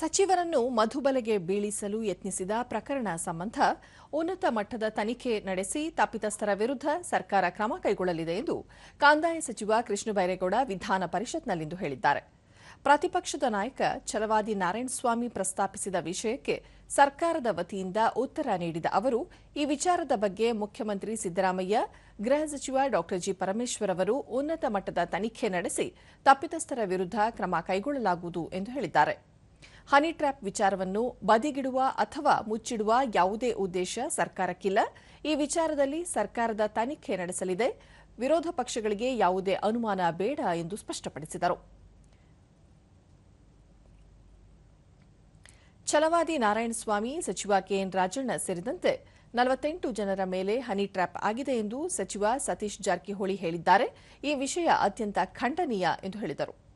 ಸಚಿವರನ್ನು ಮಧುಬಲೆಗೆ ಬೀಳಿಸಲು ಯತ್ನಿಸಿದ ಪ್ರಕರಣ ಸಂಬಂಧ ಉನ್ನತ ಮಟ್ಟದ ತನಿಖೆ ನಡೆಸಿ ತಪ್ಪಿತಸ್ಥರ ವಿರುದ್ಧ ಸರ್ಕಾರ ಕ್ರಮ ಕೈಗೊಳ್ಳಲಿದೆ ಎಂದು ಕಂದಾಯ ಸಚಿವ ಕೃಷ್ಣ ಬೈರೇಗೌಡ ವಿಧಾನ ಪರಿಷತ್ನಲ್ಲಿಂದು ಹೇಳಿದ್ದಾರೆ. ಪ್ರತಿಪಕ್ಷದ ನಾಯಕ ಚಲವಾದಿ ನಾರಾಯಣಸ್ವಾಮಿ ಪ್ರಸ್ತಾಪಿಸಿದ ವಿಷಯಕ್ಕೆ ಸರ್ಕಾರದ ವತಿಯಿಂದ ಉತ್ತರ ನೀಡಿದ ಅವರು, ಈ ವಿಚಾರದ ಬಗ್ಗೆ ಮುಖ್ಯಮಂತ್ರಿ ಸಿದ್ದರಾಮಯ್ಯ, ಗೃಹ ಸಚಿವ ಡಾ ಜಿ ಪರಮೇಶ್ವರ್ ಅವರು ಉನ್ನತ ಮಟ್ಟದ ತನಿಖೆ ನಡೆಸಿ ತಪ್ಪಿತಸ್ಥರ ವಿರುದ್ಧ ಕ್ರಮ ಕೈಗೊಳ್ಳಲಾಗುವುದು ಎಂದು ಹೇಳಿದ್ದಾರೆ. ಹನಿ ಟ್ರ್ಯಾಪ್ ವಿಚಾರವನ್ನು ಬದಿಗಿಡುವ ಅಥವಾ ಮುಚ್ಚಿಡುವ ಯಾವುದೇ ಉದ್ದೇಶ ಸರ್ಕಾರಕ್ಕಿಲ್ಲ. ಈ ವಿಚಾರದಲ್ಲಿ ಸರ್ಕಾರದ ತನಿಖೆ ನಡೆಸಲಿದೆ. ವಿರೋಧ ಪಕ್ಷಗಳಿಗೆ ಯಾವುದೇ ಅನುಮಾನ ಬೇಡ ಎಂದು ಸ್ಪಷ್ಟಪಡಿಸಿದರು. ಛಲವಾದಿ ನಾರಾಯಣಸ್ವಾಮಿ ಸಚಿವ ಕೆಎನ್ ರಾಜಣ್ಣ ಸೇರಿದಂತೆ ನಲವತ್ತೆಂಟು ಜನರ ಮೇಲೆ ಹನಿ ಟ್ರ್ಯಾಪ್ ಆಗಿದೆ ಎಂದು ಸಚಿವ ಸತೀಶ್ ಜಾರಕಿಹೊಳಿ ಹೇಳಿದ್ದಾರೆ. ಈ ವಿಷಯ ಅತ್ಯಂತ ಖಂಡನೀಯ ಎಂದು ಹೇಳಿದರು.